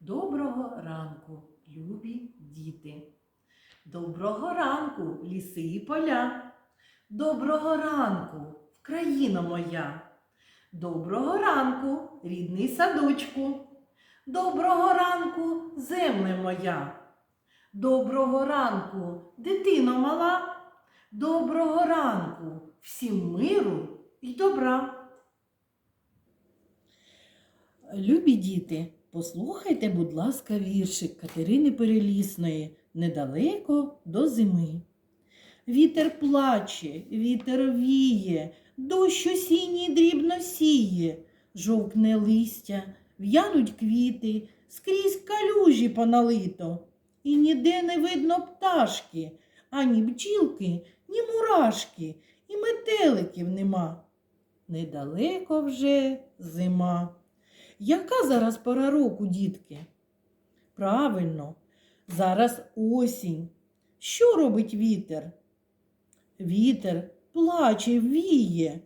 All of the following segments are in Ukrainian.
Доброго ранку, любі діти. Доброго ранку, ліси і поля. Доброго ранку, країна моя. Доброго ранку, рідний садочку. Доброго ранку, земле моя. Доброго ранку, дитино мала. Доброго ранку, всім миру і добра. Любі діти, послухайте, будь ласка, віршик Катерини Перелісної недалеко до зими. Вітер плаче, вітер віє, дощ осінній дрібно сіє, жовкне листя, в'януть квіти, скрізь калюжі поналито, і ніде не видно пташки, ані бджілки, ні мурашки, і метеликів нема. Недалеко вже зима. Яка зараз пора року, дітки? Правильно, зараз осінь. Що робить вітер? Вітер плаче, віє.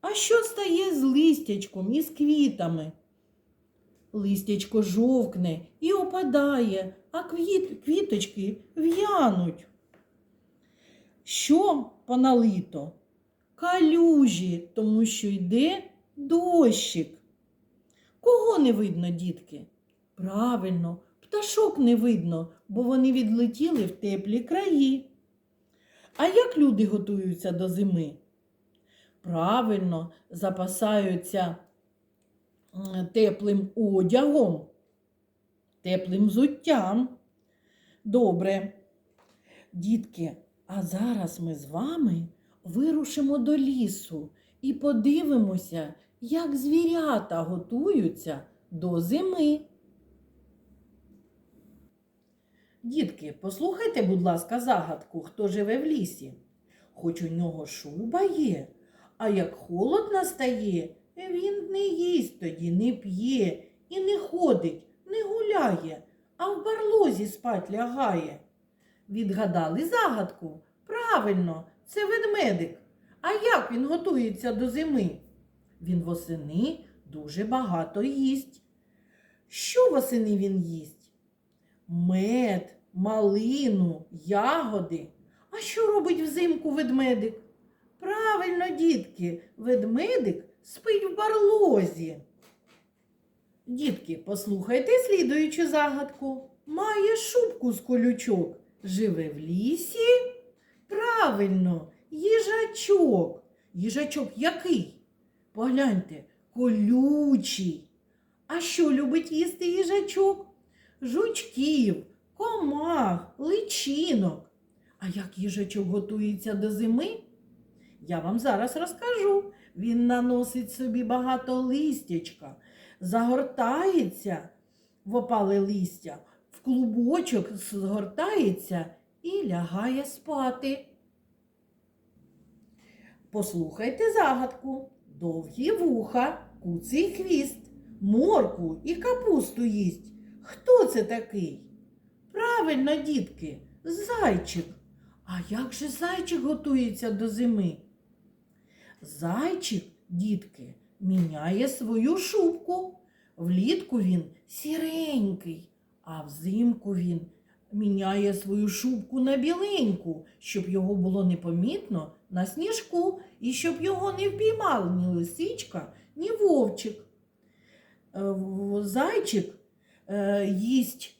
А що стає з листячком і з квітами? Листячко жовкне і опадає, а квіт, квіточки в'януть. Що поналито? Калюжі, тому що йде дощик. Кого не видно, дітки? Правильно, пташок не видно, бо вони відлетіли в теплі краї. А як люди готуються до зими? Правильно, запасаються теплим одягом, теплим взуттям. Добре. Дітки, а зараз ми з вами вирушимо до лісу і подивимося, як звірята готуються до зими. Дітки, послухайте, будь ласка, загадку, хто живе в лісі. Хоч у нього шуба є, а як холод настає, він не їсть тоді, не п'є і не ходить, не гуляє, а в барлозі спать лягає. Відгадали загадку? Правильно, це ведмедик. А як він готується до зими? Він восени дуже багато їсть. Що восени він їсть? Мед, малину, ягоди. А що робить взимку ведмедик? Правильно, дітки, ведмедик спить в барлозі. Дітки, послухайте слідуючу загадку. Має шубку з колючок. Живе в лісі. Правильно, їжачок. Їжачок який? Погляньте, колючий. А що любить їсти їжачок? Жучків, комах, личинок. А як їжачок готується до зими? Я вам зараз розкажу. Він наносить собі багато листячка, загортається в опале листя, в клубочок згортається і лягає спати. Послухайте загадку. Довгі вуха, куций хвіст, морку і капусту їсть. Хто це такий? Правильно, дітки, зайчик. А як же зайчик готується до зими? Зайчик, дітки, міняє свою шубку. Влітку він сіренький, а взимку він міняє свою шубку на біленьку, щоб його було непомітно на сніжку і щоб його не впіймали ні лисичка, ні вовчик. Е, Зайчик е, їсть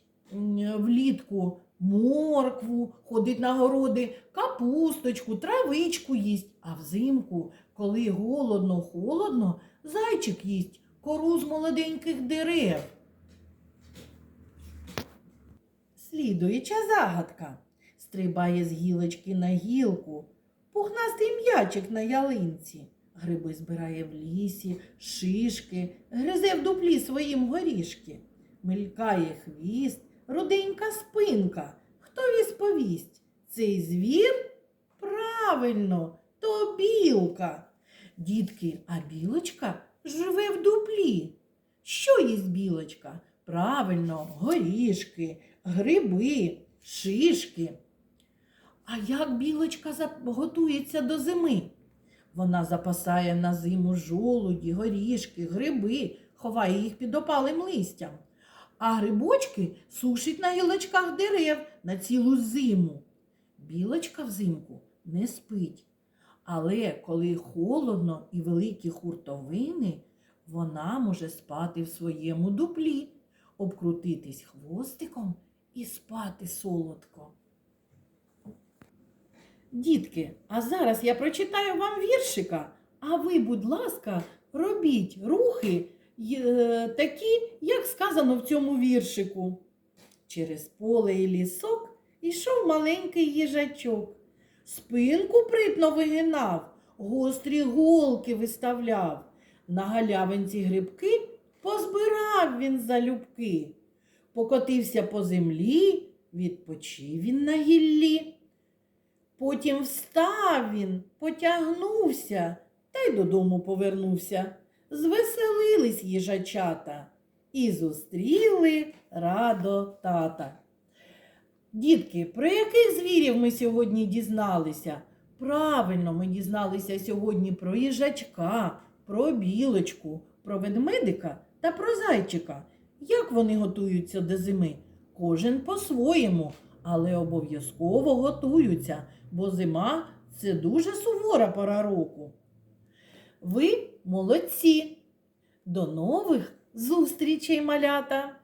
влітку моркву, ходить на городи, капусточку, травичку їсть, а взимку, коли голодно, холодно, зайчик їсть кору з молоденьких дерев. Слідуюча загадка. Стрибає з гілочки на гілку, пухнастий м'ячик на ялинці. Гриби збирає в лісі, шишки, гризе в дуплі своїм горішки. Мелькає хвіст, руденька спинка. Хто відповість? Цей звір? Правильно, то білка. Дітки, а білочка живе в дуплі. Що їсть білочка? Правильно, горішки, гриби, шишки. А як білочка готується до зими? Вона запасає на зиму жолуді, горішки, гриби, ховає їх під опалим листям. а грибочки сушить на гілочках дерев на цілу зиму. Білочка взимку не спить. Але коли холодно і великі хуртовини, вона може спати в своєму дуплі, обкрутитись хвостиком і спати солодко. Дітки, а зараз я прочитаю вам віршика, а ви, будь ласка, робіть рухи е, такі, як сказано в цьому віршику. Через поле і лісок ішов маленький їжачок. Спинку притно вигинав, гострі голки виставляв. На галявинці грибки позбирав він залюбки. Покотився по землі, відпочив він на гіллі. Потім встав він, потягнувся та й додому повернувся. Звеселились їжачата і зустріли радо тата. Дітки, про яких звірів ми сьогодні дізналися? Правильно, ми дізналися сьогодні про їжачка, про білочку, про ведмедика та про зайчика. Як вони готуються до зими? Кожен по-своєму, але обов'язково готуються, бо зима це дуже сувора пора року. Ви молодці! До нових зустрічей, малята!